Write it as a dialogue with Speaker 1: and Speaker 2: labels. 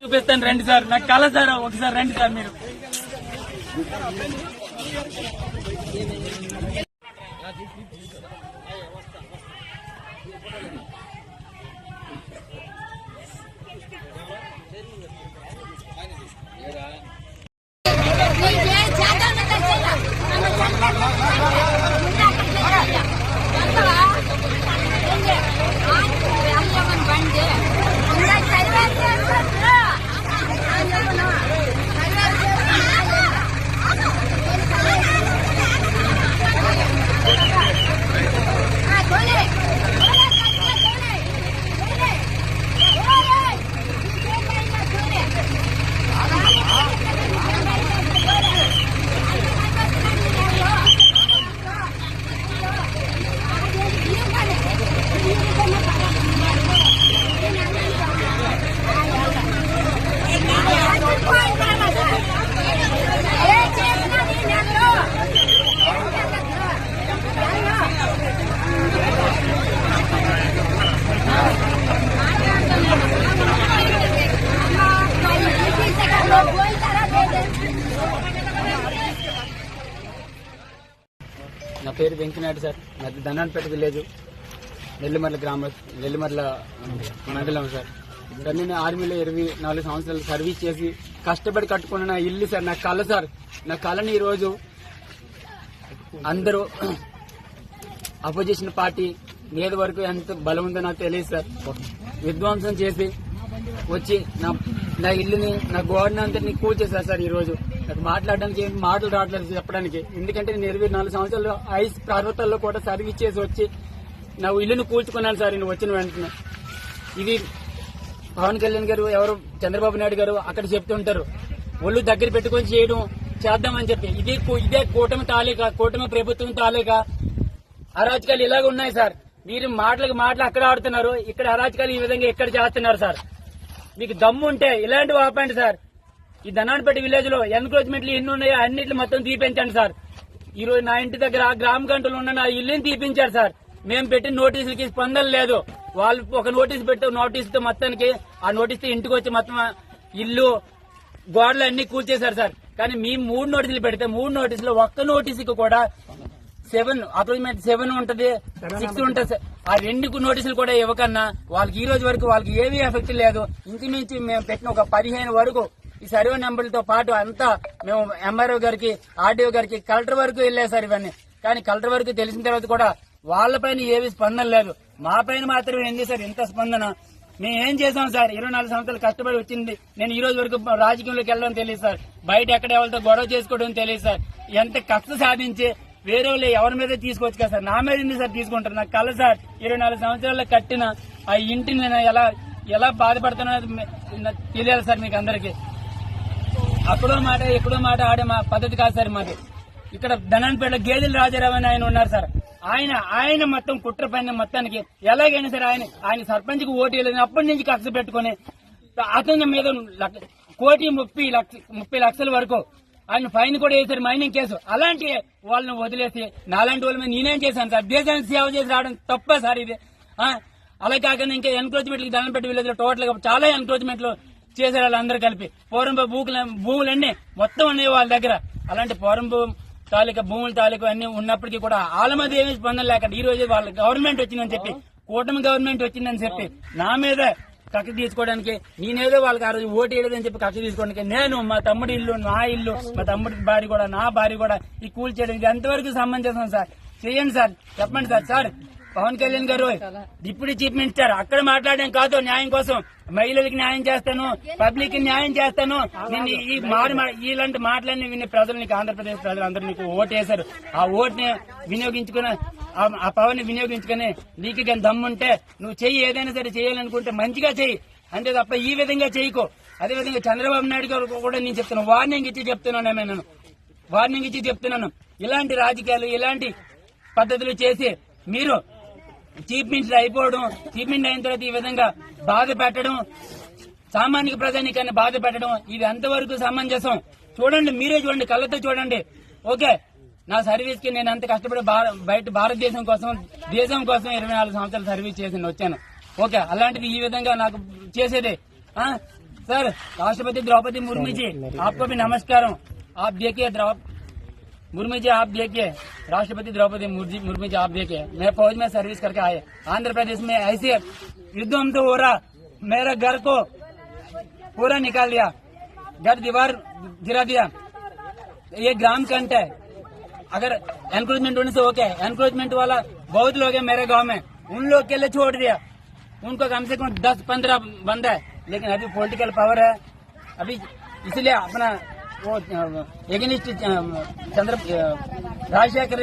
Speaker 1: చూపిస్తాను రండి సార్ నాకు కళ సార్ ఒకసారి రండి సార్ మీరు Yeah. పేరు వెంకనాయుడు సార్. నాది దండాన్పేట విలేజ్. నెల్లిమర్ల గ్రామ నెల్లిమర్ల మండలం సార్. సార్ నేను ఆర్మీలో ఇరవై నాలుగు సంవత్సరాలు సర్వీస్ చేసి కష్టపడి కట్టుకున్న నా ఇల్లు సార్ నా కళ సార్. నా కళని ఈరోజు అందరూ అపోజిషన్ పార్టీ ఏది వరకు ఎంత బలం ఉందో నాకు తెలియదు సార్. విధ్వంసం చేసి వచ్చి నా నా ఇల్లుని నా గోడని అంతటిని కూల్చేశారు సార్ ఈరోజు. నాకు మాట్లాడడానికి ఏం మాటలు రావట్లేదు చెప్పడానికి. ఎందుకంటే నేను ఇరవై నాలుగు సంవత్సరాలు ఐస్ పర్వతాల్లో కూడా సర్వీస్ చేసి వచ్చి నా ఇల్లుని కూల్చుకున్నాను సార్ నేను వచ్చిన వెంటనే. ఇది పవన్ కళ్యాణ్ గారు ఎవరు? చంద్రబాబు నాయుడు గారు అక్కడ చెప్తుంటారు ఒళ్ళు దగ్గర పెట్టుకొని చేయడం చేద్దామని చెప్పి. ఇది ఇదే కూటమి తాలేక కూటమి ప్రభుత్వం తాలేక అరాచకాలు ఇలాగ ఉన్నాయి సార్. మీరు మాటలకు మాటలు అక్కడ ఆడుతున్నారు. ఇక్కడ అరాచకాలు ఈ విధంగా ఇక్కడ చేస్తున్నారు సార్? మీకు దమ్ము ఉంటే ఇలాంటివి ఆపండి సార్. ఈ ధనాన్పేట విలేజ్లో ఎన్క్రోచ్మెంట్లు ఎన్ని ఉన్నాయో అన్నింటిని మొత్తం తీపించండి సార్. ఈ రోజు నా ఇంటి దగ్గర గ్రామ గంటలు ఉన్న నా ఇల్లుని తీపించారు సార్. మేము పెట్టిన నోటీసులకి స్పందన లేదు. వాళ్ళు ఒక నోటీస్ పెట్టి నోటీసుతో మొత్తానికి ఆ నోటీస్తో ఇంటికి వచ్చి మొత్తం ఇల్లు గోడలు అన్ని కూల్చేశారు సార్. కానీ మేము మూడు నోటీసులు పెడితే మూడు నోటీసులు ఒక్క నోటీసుకి కూడా సెవెన్ అక్రోచ్మెంట్ సెవెన్ ఉంటది సిక్స్ ఉంటది సార్. ఆ రెండు నోటీసులు కూడా ఇవ్వకన్నా వాళ్ళకి ఈ రోజు వరకు వాళ్ళకి ఏమీ ఎఫెక్ట్ లేదు. ఇంచుమించు మేము పెట్టిన ఒక పదిహేను వరకు ఈ సర్వే నెంబర్లతో పాటు అంతా మేము ఎంఆర్ఓ గారికి ఆర్డీఓ గారికి కలెక్టర్ వరకు వెళ్ళాయి సార్ ఇవన్నీ. కానీ కలెక్టర్ వరకు తెలిసిన తర్వాత కూడా వాళ్ళపైన ఏవి స్పందన లేదు. మా పైన మాత్రమే ఏంది సార్ ఇంత స్పందన? మేము ఏం చేసాం సార్? ఇరవై నాలుగు సంవత్సరాలు కష్టపడి వచ్చింది. నేను ఈ రోజు వరకు రాజకీయంలోకి వెళ్ళడం తెలియదు సార్. బయట ఎక్కడ ఎవరితో గొడవ చేసుకోవడం తెలియదు సార్. ఎంత కష్ట సాధించి వేరే వాళ్ళు ఎవరి మీద తీసుకోవచ్చు కదా సార్? నా మీద ఎందుకు సార్ తీసుకుంటారు? నాకు కల సార్. ఇరవై నాలుగు సంవత్సరాలు కట్టిన ఆ ఇంటిని నేను ఎలా ఎలా బాధపడుతున్నా తెలియాలి సార్ మీకు అందరికీ. అక్కడో మాట ఎక్కడో మాట ఆడే మా పద్ధతి కాదు సార్ మాది. ఇక్కడ ధనంపేట గేదెల రాజారావు అని ఆయన ఉన్నారు సార్. ఆయన ఆయన మొత్తం కుట్ర పైన మొత్తానికి ఎలాగైనా సరే ఆయన ఆయన సర్పంచ్కు ఓటు వేయలేదు. అప్పటి నుంచి కక్ష పెట్టుకుని అతని మీద కోటి ముప్పై లక్ష ముప్పై లక్షల వరకు ఆయన ఫైన్ కూడా వేశారు మైనింగ్ కేసు. అలాంటి వాళ్ళని వదిలేసి నాలాంటి వాళ్ళ మీద నేనేం చేశాను సార్? దేశానికి సేవ చేసి రావడం తప్ప సార్ ఇది. అలా కాకుండా ఇంకా ఎన్క్రోచ్మెంట్ దండం పెట్టి విలేజ్ టోటల్గా చాలా ఎన్క్రోచ్మెంట్లు చేశారు వాళ్ళందరూ కలిపి. పూర్వం భూములు భూములన్నీ మొత్తం ఉన్నాయి వాళ్ళ దగ్గర. అలాంటి పూర్వం తాలూకా భూముల తాలూకా అన్ని ఉన్నప్పటికీ కూడా వాళ్ళ మీద ఏమీ స్పందన లేకుండా ఈ రోజు వాళ్ళ గవర్నమెంట్ వచ్చిందని చెప్పి కూటమి గవర్నమెంట్ వచ్చిందని చెప్పి నా మీద కక్ష తీసుకోవడానికి నేనేదో వాళ్ళకి ఆ రోజు ఓటు వేయలేదని చెప్పి కక్ష తీసుకోవడానికి నేను మా తమ్ముడి ఇల్లు నా ఇల్లు మా తమ్ముడి భార్య కూడా నా భార్య కూడా ఈ కూల్ చేయడానికి ఎంతవరకు సమంజసం సార్? చేయండి సార్. చెప్పండి సార్. సార్ పవన్ కళ్యాణ్ గారు డిప్యూటీ చీఫ్ మినిస్టర్ అక్కడ మాట్లాడడం కాదు న్యాయం కోసం మహిళలకు న్యాయం చేస్తాను పబ్లిక్కి న్యాయం చేస్తాను. నేను ఈ మారి ఇలాంటి మాటలన్నీ విని ప్రజలు నీకు ఆంధ్రప్రదేశ్ ప్రజలు అందరూ నీకు ఓటు వేశారు ఆ ఓటుని వినియోగించుకుని ఆ- ఆ పవన్ని వినియోగించుకుని నీకు కానీ దమ్ముంటే నువ్వు చెయ్యి ఏదైనా సరే చేయాలనుకుంటే మంచిగా చెయ్యి. అంతే తప్ప ఈ విధంగా చేయకో. అదే విధంగా చంద్రబాబు నాయుడు గారు కూడా నేను చెప్తున్నాను వార్నింగ్ ఇచ్చి చెప్తున్నాను నేను. వార్నింగ్ ఇచ్చి చెప్తున్నాను. ఇలాంటి రాజకీయాలు ఇలాంటి పద్ధతులు చేసి మీరు చీఫ్ మినిస్టర్ అయిపోవడం చీఫ్ మినిస్టర్ అయిన తర్వాత ఈ విధంగా బాధ పెట్టడం సామాన్య ప్రజానికాన్ని బాధ పెట్టడం ఇది ఎంతవరకు సమంజసం? చూడండి మీరే చూడండి కళ్ళతో చూడండి. ఓకే నా సర్వీస్కి నేను అంత కష్టపడి బయట భారతదేశం కోసం దేశం కోసం ఇరవై నాలుగు సంవత్సరాలు సర్వీస్ చేసి వచ్చాను. ఓకే అలాంటిది ఈ విధంగా నాకు చేసేది. సార్ రాష్ట్రపతి ద్రౌపది ముర్మిజీ ఆప్కోపి నమస్కారం. ఆప్ దేకే मुर्मू जी, आप देखिए, राष्ट्रपति द्रौपदी मुर्मू जी, आप देखिए, मैं फौज में सर्विस करके आए आंध्र प्रदेश में ऐसे युद्धम तो हो रहा, मेरे घर को पूरा निकाल दिया, घर, दीवार गिरा दिया। ये ग्राम कंट है। अगर एनक्रोचमेंट होने से ओके एनक्रोचमेंट वाला बहुत लोग है मेरे गाँव में, उन लोग के लिए छोड़ दिया। उनको कम से कम दस, पंद्रह बंदा है, लेकिन अभी पॉलिटिकल पावर है। अभी इसलिए अपना वो चंद्र राजशेखर